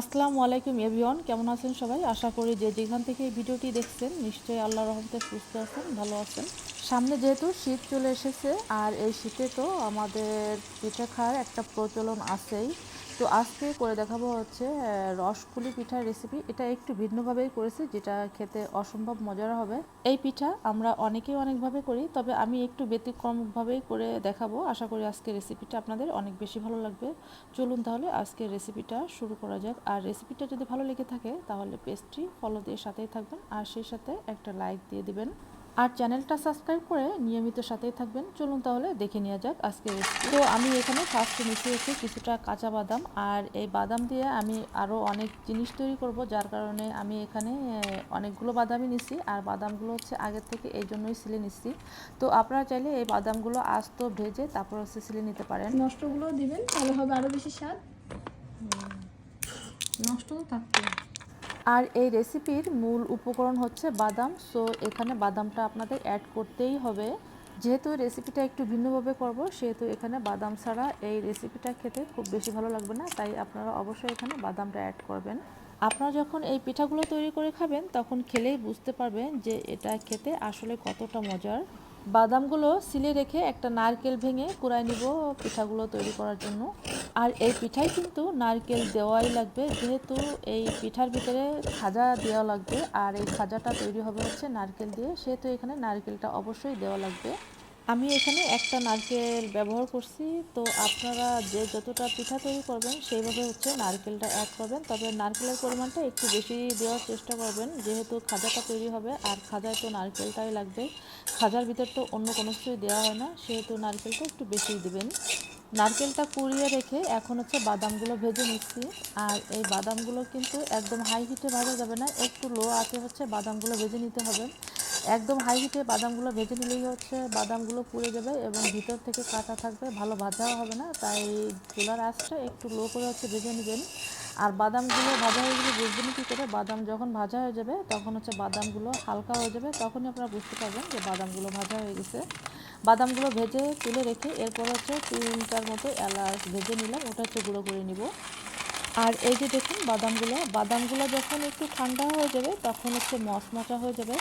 আসসালামু আলাইকুম এভিয়ন কেমন আছেন সবাই? আশা করি যে যেখান থেকে এই ভিডিওটি দেখছেন, নিশ্চয়ই আল্লাহ রহমতে সুস্থ আছেন, ভালো আছেন। সামনে যেহেতু শীত চলে এসেছে, আর এই শীতে তো আমাদের পিঠা খাওয়ার একটা প্রচলন আছেই। তো আজকে করে দেখাবো হচ্ছে আহ, রসপুলি পিঠার রেসিপি এটা একটু ভিন্নভাবেই করেছি যেটা খেতে অসম্ভব মজার হবে। এই পিঠা আমরা অনেকেই অনেকভাবে করি তবে আমি একটু ব্যতিক্রমভাবেই করে দেখাবো। আশা করি আজকের রেসিপিটা আপনাদের অনেক বেশি ভালো লাগবে। চলুন তাহলে আজকের রেসিপিটা শুরু করা যাক। আর রেসিপিটা যদি ভালো লেগে থাকে তাহলে পেস্ট্রি ফলো দিয়ে সাথেই থাকবেন। আর সেই সাথে একটা লাইক দিয়ে দিবেন। আর চ্যানেলটা সাবস্ক্রাইব করে নিয়মিত সাথেই থাকবেন। চলুন তাহলে দেখে নেওয়া যাক আজকে তো আমি এখানে ফার্স্টে মিশিয়েছি কিছুটা কাঁচা বাদাম। আর এই বাদাম দিয়ে আমি আরও অনেক জিনিস তৈরি করব যার কারণে আমি এখানে অনেকগুলো বাদামই নিছি। আর বাদামগুলো হচ্ছে আগের থেকে এই জন্যই সিলে নিচ্ছি তো আপনারা চাইলে এই বাদামগুলো আস্ত ভেজে তারপর হচ্ছে সিলে নিতে পারেন। নষ্টগুলো দিবেন তাহলে হবে আরও বেশি স্বাদ। নষ্ট থাকবে আর এই রেসিপির মূল উপকরণ হচ্ছে বাদাম। সো এখানে বাদামটা আপনাদের অ্যাড করতেই হবে। যেহেতু রেসিপিটা একটু ভিন্নভাবে করব, সেহেতু এখানে বাদাম ছাড়া এই রেসিপিটা খেতে খুব বেশি ভালো লাগবে না, তাই আপনারা অবশ্যই এখানে বাদামটা অ্যাড করবেন। আপনারা যখন এই পিঠাগুলো তৈরি করে খাবেন, তখন খেলেই বুঝতে পারবেন যে এটা খেতে আসলে কতটা মজার। বাদামগুলো সিলে রেখে একটা নারকেল ভেঙে কুড়ায় নিব পিঠাগুলো তৈরি করার জন্য। আর এই পিঠায় কিন্তু নারকেল দেওয়াই লাগবে, যেহেতু এই পিঠার ভিতরে খাজা দেওয়া লাগবে। আর এই খাজাটা তৈরি হবে হচ্ছে নারকেল দিয়ে, সেহেতু এখানে নারকেলটা অবশ্যই দেওয়া লাগবে। আমি এখানে একটা নারকেল ব্যবহার করছি। তো আপনারা যে যতটা পিঠা তৈরি করবেন, সেইভাবে হচ্ছে নারকেলটা অ্যাড করবেন। তবে নারকেলের পরিমাণটা একটু বেশি দেওয়ার চেষ্টা করবেন, যেহেতু খাজাটা তৈরি হবে। আর খাজায় তো নারকেলটাই লাগবে খাজার ভিতর তো অন্য কোনো কিছুই দেওয়া হয় না, সেহেতু নারকেলটা একটু বেশি দেবেন। নারকেলটা কুড়িয়ে রেখে এখন হচ্ছে বাদামগুলো ভেজে নিচ্ছি। আর এই বাদামগুলো কিন্তু একদম হাই হিটে ভাজা যাবে না, একটু লো আঁচে হচ্ছে বাদামগুলো ভেজে নিতে হবে। একদম হাই হিটে বাদামগুলো ভেজে নিলেই হচ্ছে, বাদামগুলো পুড়ে যাবে এবং ভিতর থেকে কাঁচা থাকবে, ভালো ভাজাও হবে না, তাই চুলার আঁচটা একটু লো করে হচ্ছে ভেজে নেবেন। আর বাদামগুলো ভাজা হয়ে গেলে বুঝবেন কী করে, বাদাম যখন ভাজা হয়ে যাবে, তখন হচ্ছে বাদামগুলো হালকা হয়ে যাবে, তখনই আপনারা বুঝতে পারবেন যে বাদামগুলো ভাজা হয়ে গেছে। বাদামগুলো ভেজে তুলে রেখে এরপর হচ্ছে তিনটার মতো এলাচ ভেজে নিলাম, ওটা হচ্ছে গুঁড়ো করে নিব। আর এই যে দেখুন বাদামগুলো বাদামগুলো যখন একটু ঠান্ডা হয়ে যাবে, তখন হচ্ছে মচমচা হয়ে যাবে।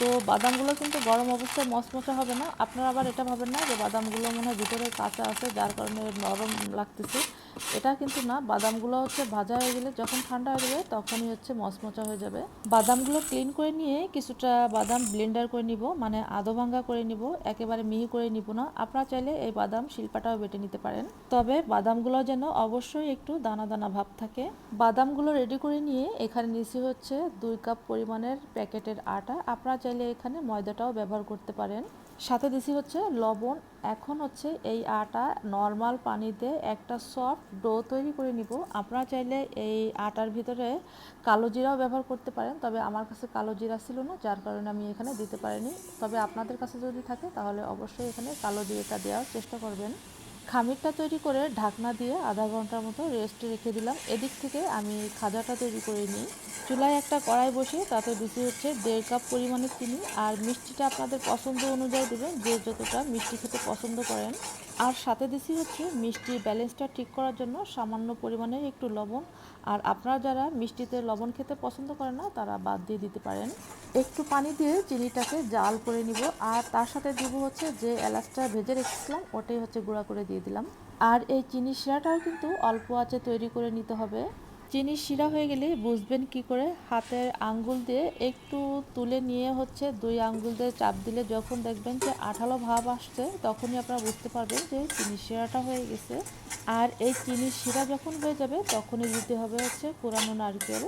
তো বাদামগুলো কিন্তু গরম অবস্থায় মচমচা হবে না। আপনারা আবার এটা ভাবেন না যে বাদামগুলো মনে হয় ভিতরে কাঁচা আছে, যার কারণে নরম লাগতেছে। এটা কিন্তু না, বাদামগুলো হচ্ছে ভাজা হয়ে গেলে যখন ঠান্ডা হয়ে যাবে তখনই হচ্ছে মচমচা হয়ে যাবে। বাদামগুলো ক্লিন করে নিয়ে কিছুটা বাদাম ব্লেন্ডার করে নিব মানে আদো ভাঙ্গা করে নিব, একেবারে মিহি করে নিব না। আপনারা চাইলে এই বাদাম শিল্পাটাও বেটে নিতে পারেন। তবে বাদামগুলো যেন অবশ্যই একটু দানা দানা ভাব থাকে। বাদামগুলো রেডি করে নিয়ে এখানে নিচে হচ্ছে দুই কাপ পরিমাণের প্যাকেটের আটা। আপনারা চাইলে এখানে ময়দাটাও ব্যবহার করতে পারেন। সাথে দিছি হচ্ছে লবণ। এখন হচ্ছে এই আটা নর্মাল পানিতে একটা সফট ডো তৈরি করে নিব। আপনারা চাইলে এই আটার ভিতরে কালো জিরাও ব্যবহার করতে পারেন, তবে আমার কাছে কালো জিরা ছিল না, যার কারণে আমি এখানে দিতে পারিনি। তবে আপনাদের কাছে যদি থাকে, তাহলে অবশ্যই এখানে কালো জিরাটা দেওয়ার চেষ্টা করবেন। খামিরটা তৈরি করে ঢাকনা দিয়ে আধা ঘণ্টার মতো রেস্টে রেখে দিলাম। এদিক থেকে আমি খাজাটা তৈরি করে নিই। চুলায় একটা কড়াই বসিয়ে তাতে দিতে হচ্ছে দেড় কাপ পরিমাণে চিনি আর মিষ্টিটা আপনাদের পছন্দ অনুযায়ী দেবেন, যে যতটা মিষ্টি খেতে পছন্দ করেন। আর সাথে দিছি হচ্ছে মিষ্টির ব্যালেন্সটা ঠিক করার জন্য সামান্য পরিমাণে একটু লবণ আর আপনারা যারা মিষ্টিতে লবণ খেতে পছন্দ করেন না, তারা বাদ দিয়ে দিতে পারেন। একটু পানি দিয়ে চিনিটাকে জাল করে নিব। আর তার সাথে দিব হচ্ছে যে এলাচটা ভেজে রেখেছিলাম, ওটাই হচ্ছে গুঁড়া করে দিয়ে দিলাম। আর এই চিনি শিরাটাও কিন্তু অল্প আঁচে তৈরি করে নিতে হবে। চিনি শিরা হয়ে গেলে বুঝবেন কি করে, হাতের আঙ্গুল দিয়ে একটু তুলে নিয়ে হচ্ছে দুই আঙ্গুল দিয়ে চাপ দিলে যখন দেখবেন যে আঠালো ভাব আসছে, তখনই আপনারা বুঝতে পারবেন যে চিনি শিরাটা হয়ে গেছে। আর এই চিনি শিরা যখন হয়ে যাবে, তখনই দিতে হবে হচ্ছে পুরানো নারকেল।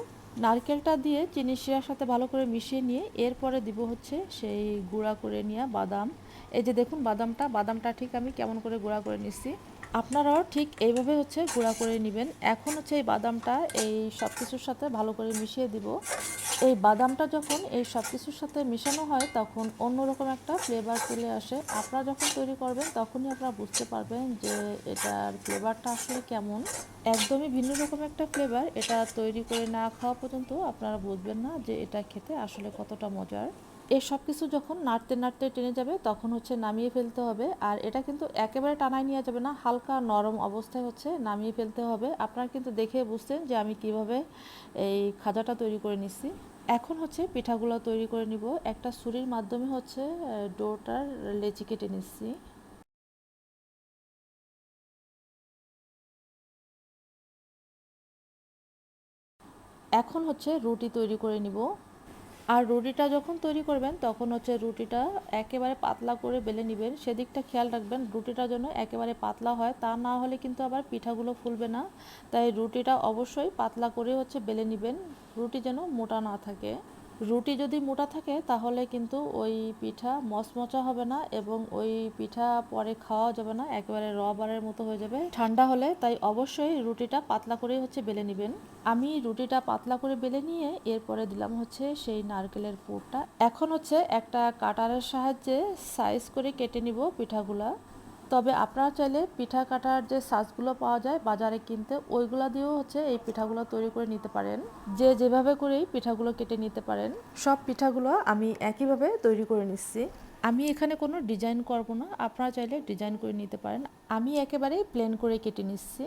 নারকেলটা দিয়ে চিনি শিরার সাথে ভালো করে মিশিয়ে নিয়ে এরপরে দিব হচ্ছে সেই গুঁড়া করে নেওয়া বাদাম। এই যে দেখুন বাদামটা বাদামটা ঠিক আমি কেমন করে গুঁড়া করে নিচ্ছি। আপনারাও ঠিক এইভাবে হচ্ছে গুঁড়া করে নেবেন। এখন হচ্ছে এই বাদামটা এই সব কিছুর সাথে ভালো করে মিশিয়ে দিব। এই বাদামটা যখন এই সব কিছুর সাথে মেশানো হয়, তখন অন্যরকম একটা ফ্লেভার চলে আসে। আপনারা যখন তৈরি করবেন, তখনই আপনারা বুঝতে পারবেন যে এটার ফ্লেভারটা আসলে কেমন। একদমই ভিন্ন রকম একটা ফ্লেভার এটা তৈরি করে না খাওয়া পর্যন্ত আপনারা বুঝবেন না যে এটা খেতে আসলে কতটা মজার। এই সব কিছু যখন নাড়তে নাড়তে টেনে যাবে, তখন হচ্ছে নামিয়ে ফেলতে হবে। আর এটা কিন্তু একেবারে টানায় নেওয়া যাবে না, হালকা নরম অবস্থায় হচ্ছে নামিয়ে ফেলতে হবে। আপনারা কিন্তু দেখে বুঝতেন যে আমি কীভাবে এই খাজাটা তৈরি করে নিচ্ছি। এখন হচ্ছে পিঠাগুলো তৈরি করে নিব। একটা ছুরির মাধ্যমে হচ্ছে ডোটার লেচি কেটে নিচ্ছি। এখন হচ্ছে রুটি তৈরি করে নিব। আর রুটিটা যখন তৈরি করবেন, তখন হচ্ছে রুটিটা একেবারে পাতলা করে বেলে নেবেন। সেদিকটা খেয়াল রাখবেন, রুটিটা যেন একেবারে পাতলা হয়, তা না হলে কিন্তু আবার পিঠাগুলো ফুলবে না। তাই রুটিটা অবশ্যই পাতলা করে হচ্ছে বেলে নেবেন। রুটি যেন মোটা না থাকে। রুটি যদি মোটা থাকে, তাহলে কিন্তু ওই পিঠা মচমচা হবে না এবং ওই পিঠা পরে খাওয়া যাবে না, একেবারে রবারের মতো হয়ে যাবে। ঠান্ডা হলে তাই অবশ্যই রুটিটা পাতলা করেই হচ্ছে বেলে নেবেন। আমি রুটিটা পাতলা করে বেলে নিয়ে এরপরে দিলাম হচ্ছে সেই নারকেলের পুরটা। এখন হচ্ছে একটা কাটারের সাহায্যে সাইজ করে কেটে নিব পিঠাগুলা। তবে আপনারা চাইলে পিঠা কাটার যে সাজগুলো পাওয়া যায় বাজারে কিনতে, ওইগুলো দিয়েও হচ্ছে এই পিঠাগুলো তৈরি করে নিতে পারেন। যে যেভাবে করেই পিঠাগুলো কেটে নিতে পারেন। সব পিঠাগুলো আমি একইভাবে তৈরি করে নিচ্ছি। আমি এখানে কোনো ডিজাইন করব না। আপনারা চাইলে ডিজাইন করে নিতে পারেন। আমি একেবারেই প্লেন করে কেটে নিচ্ছি।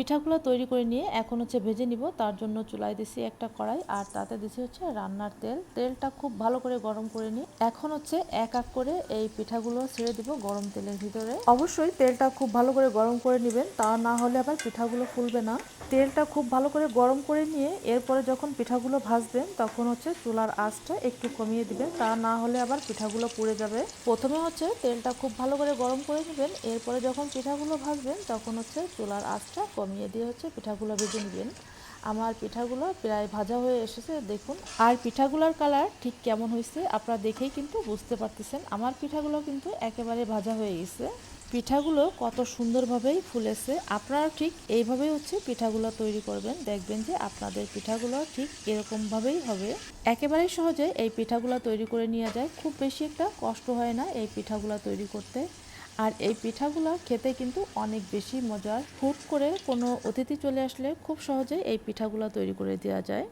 পিঠাগুলো তৈরি করে নিয়ে এখন হচ্ছে ভেজে নিব। তার জন্য চুলায় দিছি একটা কড়াই আর তাতে দিছি হচ্ছে রান্নার তেল। তেলটা খুব ভালো করে গরম করে নিই। এখন হচ্ছে এক এক করে এই পিঠাগুলো ছেড়ে দিব গরম তেলের ভিতরে। অবশ্যই তেলটা খুব ভালো করে গরম করে নেবেন, তা না হলে আবার পিঠাগুলো ফুলবে না। তেলটা খুব ভালো করে গরম করে নিয়ে এরপরে যখন পিঠাগুলো ভাজবেন, তখন হচ্ছে চুলার আঁচটা একটু কমিয়ে দিবেন, তা না হলে আবার পিঠাগুলো পুড়ে যাবে। প্রথমে হচ্ছে তেলটা খুব ভালো করে গরম করে নেবেন, এরপরে যখন পিঠাগুলো ভাজবেন, তখন হচ্ছে চুলার আঁচটা কমিয়ে দিয়ে হচ্ছে পিঠাগুলো ভেজে নেবেন। আমার পিঠাগুলো প্রায় ভাজা হয়ে এসেছে, দেখুন। আর পিঠাগুলোর কালার ঠিক কেমন হয়েছে আপনারা দেখেই কিন্তু বুঝতে পারতেছেন। আমার পিঠাগুলো কিন্তু একেবারে ভাজা হয়ে গেছে। পিঠাগুলো কত সুন্দরভাবেই ফুলেছে। আপনারা ঠিক এইভাবেই হচ্ছে পিঠাগুলো তৈরি করবেন। দেখবেন যে আপনাদের পিঠাগুলো ঠিক এরকমভাবেই হবে। একেবারে সহজে এই পিঠাগুলো তৈরি করে নিয়ে যায়। খুব বেশি একটা কষ্ট হয় না এই পিঠাগুলো তৈরি করতে। আর এই পিঠাগুলো খেতে কিন্তু অনেক বেশি মজার। হুট করে কোনো অতিথি চলে আসলে খুব সহজে এই পিঠাগুলো তৈরি করে দেওয়া যায়।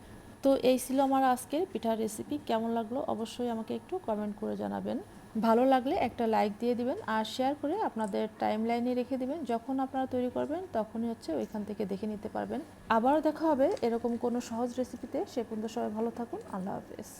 তো এই ছিল আমার আজকের পিঠার রেসিপি কেমন লাগল অবশ্যই আমাকে একটু কমেন্ট করে জানাবেন। ভালো লাগলে একটা লাইক দিয়ে দিবেন আর শেয়ার করে আপনাদের টাইম লাইনে রেখে দিবেন। যখন আপনারা তৈরি করবেন তখনই হচ্ছে ওইখান থেকে দেখে নিতে পারবেন। আবারও দেখা হবে এরকম কোনো সহজ রেসিপিতে সে পর্যন্ত সবাই ভালো থাকুন। আল্লাহ হাফেজ।